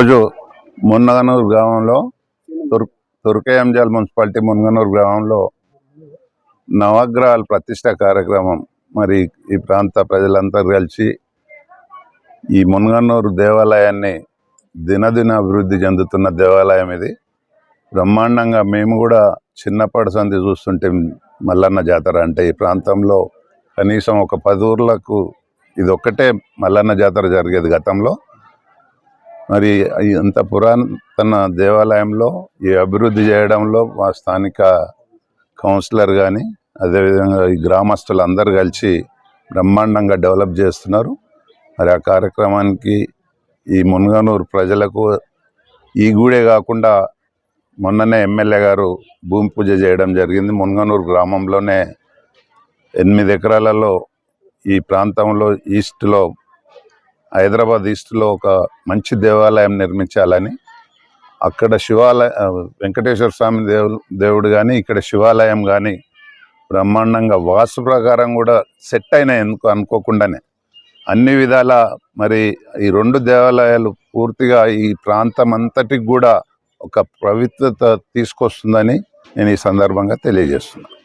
ఈరోజు మున్నగనూరు గ్రామంలో తుర్ తుర్కయంజాల్ మున్సిపాలిటీ మున్నగనూరు గ్రామంలో నవగ్రహాల ప్రతిష్ట కార్యక్రమం మరి ఈ ప్రాంత ప్రజలంతా కలిసి ఈ మునగన్నూరు దేవాలయాన్ని దినదిన అభివృద్ధి చెందుతున్న దేవాలయం ఇది. బ్రహ్మాండంగా మేము కూడా చిన్నప్పటి సంధి చూస్తుంటే మల్లన్న జాతర అంటే ఈ ప్రాంతంలో కనీసం ఒక పది ఊర్లకు ఇది ఒక్కటే మల్లన్న జాతర జరిగేది గతంలో. మరి ఇంత పురాతన దేవాలయంలో ఈ అభివృద్ధి చేయడంలో మా స్థానిక కౌన్సిలర్ కానీ అదేవిధంగా ఈ గ్రామస్తులు అందరు కలిసి బ్రహ్మాండంగా డెవలప్ చేస్తున్నారు. మరి ఆ కార్యక్రమానికి ఈ మునగనూరు ప్రజలకు ఈ గూడే కాకుండా మొన్ననే ఎమ్మెల్యే గారు భూమి పూజ చేయడం జరిగింది. మునగనూరు గ్రామంలోనే ఎనిమిది ఎకరాలలో ఈ ప్రాంతంలో ఈస్ట్లో హైదరాబాద్ ఈస్ట్లో ఒక మంచి దేవాలయం నిర్మించాలని అక్కడ శివాలయ వెంకటేశ్వర స్వామి దేవుడు దేవుడు కానీ ఇక్కడ శివాలయం కానీ బ్రహ్మాండంగా వాస్తు ప్రకారం కూడా సెట్ అయినాయి ఎందుకు అనుకోకుండానే. అన్ని విధాల మరి ఈ రెండు దేవాలయాలు పూర్తిగా ఈ ప్రాంతం అంతటికి కూడా ఒక పవిత్రత తీసుకొస్తుందని నేను ఈ సందర్భంగా తెలియజేస్తున్నాను